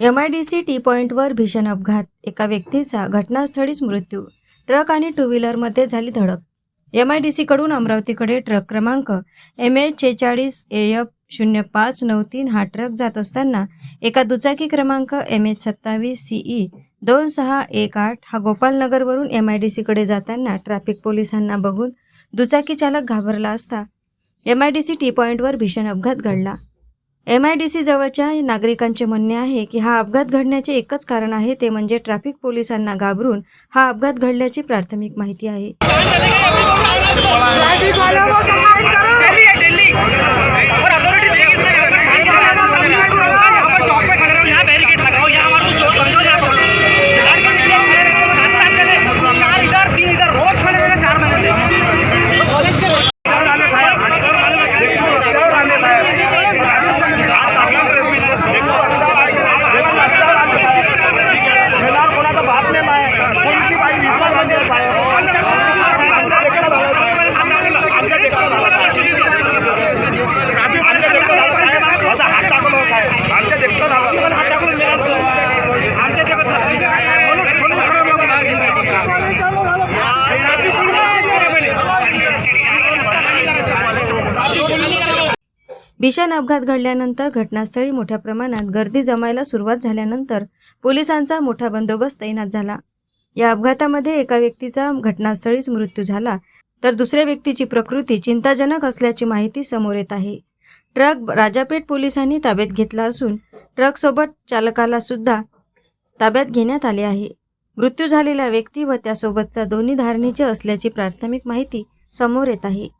M I D C T पॉईंटवर भीषण अपघात. एका व्यक्तीचा घटनास्थळीच मृत्यू. ट्रक आणि टू व्हीलरमध्ये झाली धडक. एम आय डी सीकडून अमरावतीकडे ट्रक क्रमांक एम एच छेचाळीस ए एफ शून्य पाच नऊ तीन हा ट्रक जात असताना एका दुचाकी क्रमांक एम एच सत्तावीस सी ई दोन सहा एक आठ हा गोपालनगरवरून एम आय डी सीकडे जाताना ट्रॅफिक पोलिसांना बघून दुचाकी चालक घाबरला असता M I D C T पॉईंटवर भीषण अपघात घडला. एम आय डी सी जवळच्या नागरिकांचे म्हणणे आहे की हा अपघात घडण्याचे एकच कारण आहे ते म्हणजे ट्रॅफिक पोलिसांना घाबरून हा अपघात घडल्याची प्राथमिक माहिती आहे. भीषण अपघात घडल्यानंतर घटनास्थळी मोठ्या प्रमाणात गर्दी जमायला सुरुवात झाल्यानंतर पोलिसांचा मोठा बंदोबस्त तैनात झाला. या अपघातामध्ये एका व्यक्तीचा घटनास्थळीच मृत्यू झाला तर दुसऱ्या व्यक्तीची प्रकृती चिंताजनक असल्याची माहिती समोर येत आहे. ट्रक राजापेठ पोलिसांनी ताब्यात घेतला असून ट्रकसोबत चालकाला सुद्धा ताब्यात घेण्यात आले आहे. मृत्यू झालेला व्यक्ती व त्यासोबतचा दोन्ही धारणीचे असल्याची प्राथमिक माहिती समोर येत आहे.